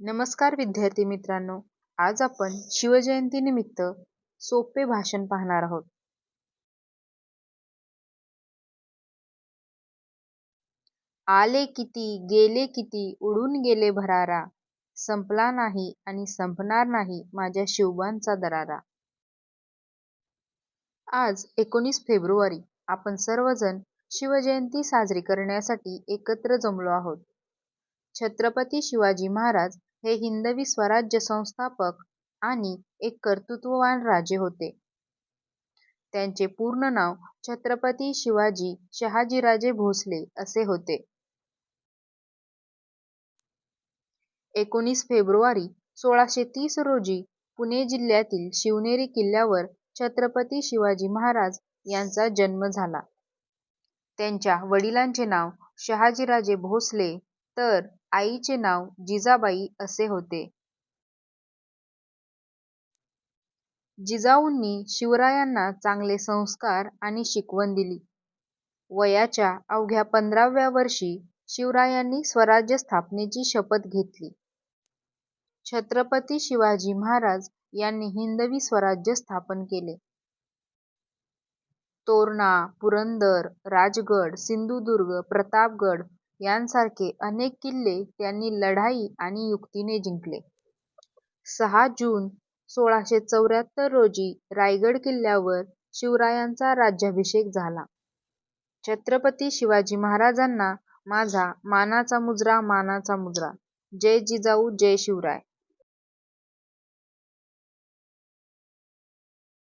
नमस्कार विद्यार्थी मित्रांनो आज आपण शिवजयंतीनिमित्त सोपे भाषण पाहणार आहोत. आले किती गेले किती उडून गेले भरारा. संपला नाही आणि संपणार नाही माझ्या शिवबांचा दरारा. आज एकोणीस फेब्रुवारी आपण सर्वजण शिवजयंती साजरी करण्यासाठी एकत्र जमलो आहोत. छत्रपती शिवाजी महाराज हे हिंदवी स्वराज्य संस्थापक आणि एक कर्तृत्ववान राजे होते. त्यांचे पूर्ण नाव छत्रपती शिवाजी शहाजीराजे भोसले असे होते. एकोणीस फेब्रुवारी सोळाशे तीस रोजी पुणे जिल्ह्यातील शिवनेरी किल्ल्यावर छत्रपती शिवाजी महाराज यांचा जन्म झाला. त्यांच्या वडिलांचे नाव शहाजीराजे भोसले तर आईचे नाव जिजाबाई असे होते. जिजाऊंनी शिवरायांना चांगले संस्कार आणि शिकवण दिली. वयाच्या अवघ्या पंधराव्या वर्षी शिवरायांनी स्वराज्य स्थापनेची शपथ घेतली. छत्रपती शिवाजी महाराज यांनी हिंदवी स्वराज्य स्थापन केले. तोरणा पुरंदर राजगड सिंधुदुर्ग प्रतापगड यांसारखे अनेक किल्ले त्यांनी लढाई आणि युक्तीने जिंकले. सहा जून सोळाशे चौऱ्याहत्तर रोजी रायगड किल्ल्यावर शिवरायांचा राज्याभिषेक झाला. छत्रपती शिवाजी महाराजांना माझा मानाचा मुजरा मानाचा मुजरा. जय जिजाऊ जय शिवराय.